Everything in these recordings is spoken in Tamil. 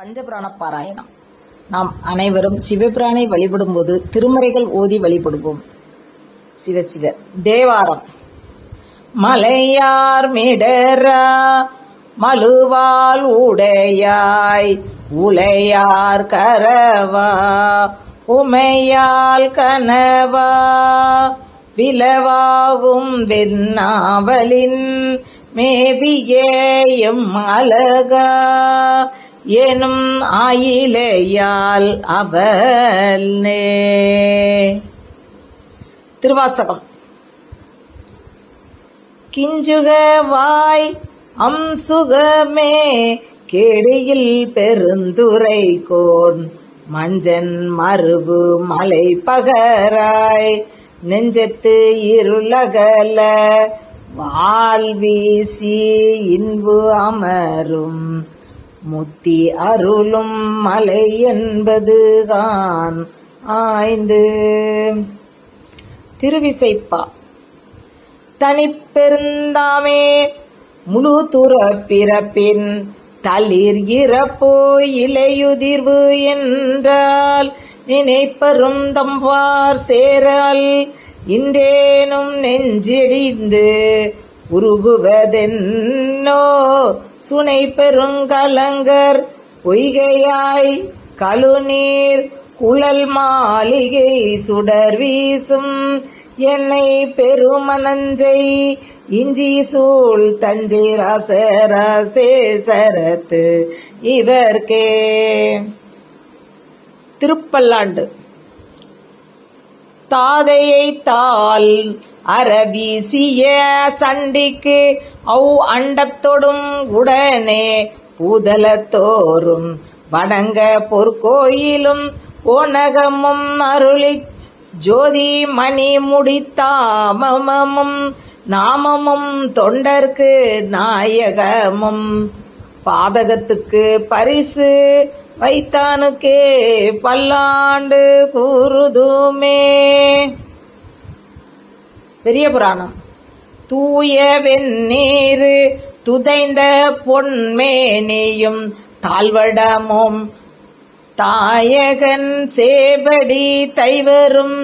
பஞ்சபிராண பாராயணம். நாம் அனைவரும் சிவபிரானை வழிபடும்போது திருமறைகள் ஓதி வழிபடுவோம். சிவ சிவ. தேவாரம். மலையார் மிடரா மலுவால் உடையாய் உலையார் கரவா உமையால் கனவா விலவாவும் வெண்ணாவலின் மேவியேயும் அழகா எனும் ஆயிலேயால் அவல் திருவாசகம். கிஞ்சுக வாய் அம்சுகமே கேடியில் பெருந்துரை கோன். மஞ்சன் மருவு மலை பகராய் நெஞ்சத்து இருளகல வால் வீசி இன்பு அமரும். முத்தி அருளும் மலை என்பது தான் ஆய்ந்து. திருவிசைப்பா. தனிப்பெருந்தாமே முழு துற பிறப்பின் தளிர் இறப்போ இலையுதிர்வு என்றால் நினைப்பரும் தம்பார் சேரல் இன்றேனும் நெஞ்சிடிந்து உருகுவதென்னோ? சுனை பெருங்கலங்கர் பொய்கையாய் கழுநீர் குழல் மாளிகை சுடர் வீசும். என்னை பெருமனஞ்சை இஞ்சி சூழ் தஞ்சை ரசராசே சரத்து இவர்கே திருப்பல்லாண்டு. தாதையை தாள் அரபீசிய சண்டிக்கு அவ் அண்டத்தொடும் உடனே பூதலத்தோறும் வடங்க பொற்கோயிலும் ஓனகமும் அருளி ஜோதி மணி முடித்தாமமும் நாமமும் தொண்டர்க்கு நாயகமும். பாதகத்துக்கு பரிசு வைத்தானுக்கே பல்லாண்டு கூறுதுமே. பெரிய புராணம். தூய வெந்நீர் துதைந்த பொன்மேனியும் தாழ்வடமும் தாயகன் சேபடி தைவரும்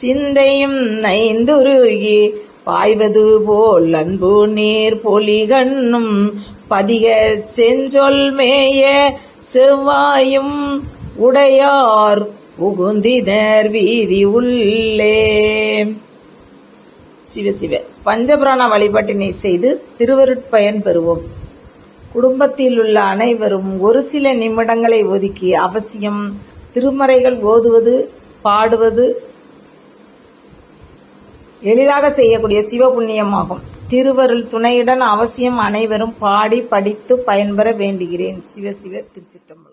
சிந்தையும் நைந்துருகி பாய்வது போல் அன்பு நீர் பொலிகண்ணும் பதிக செஞ்சொல் மேய செவ்வாயும் உடையார் புகுந்தினர் வீதி உள்ளே. சிவ சிவ. பஞ்சபிராண வழிபாட்டினை செய்து திருவருட்பயன் பெறுவோம். குடும்பத்தில் உள்ள அனைவரும் ஒரு சில நிமிடங்களை ஒதுக்கி அவசியம் திருமறைகள் ஓதுவது பாடுவது எளிதாக செய்யக்கூடிய சிவ புண்ணியமாகும். திருவருள் துணையுடன் அவசியம் அனைவரும் பாடி படித்து பயன்பெற வேண்டுகிறேன். சிவ சிவ திருச்சிட்டம்பலம்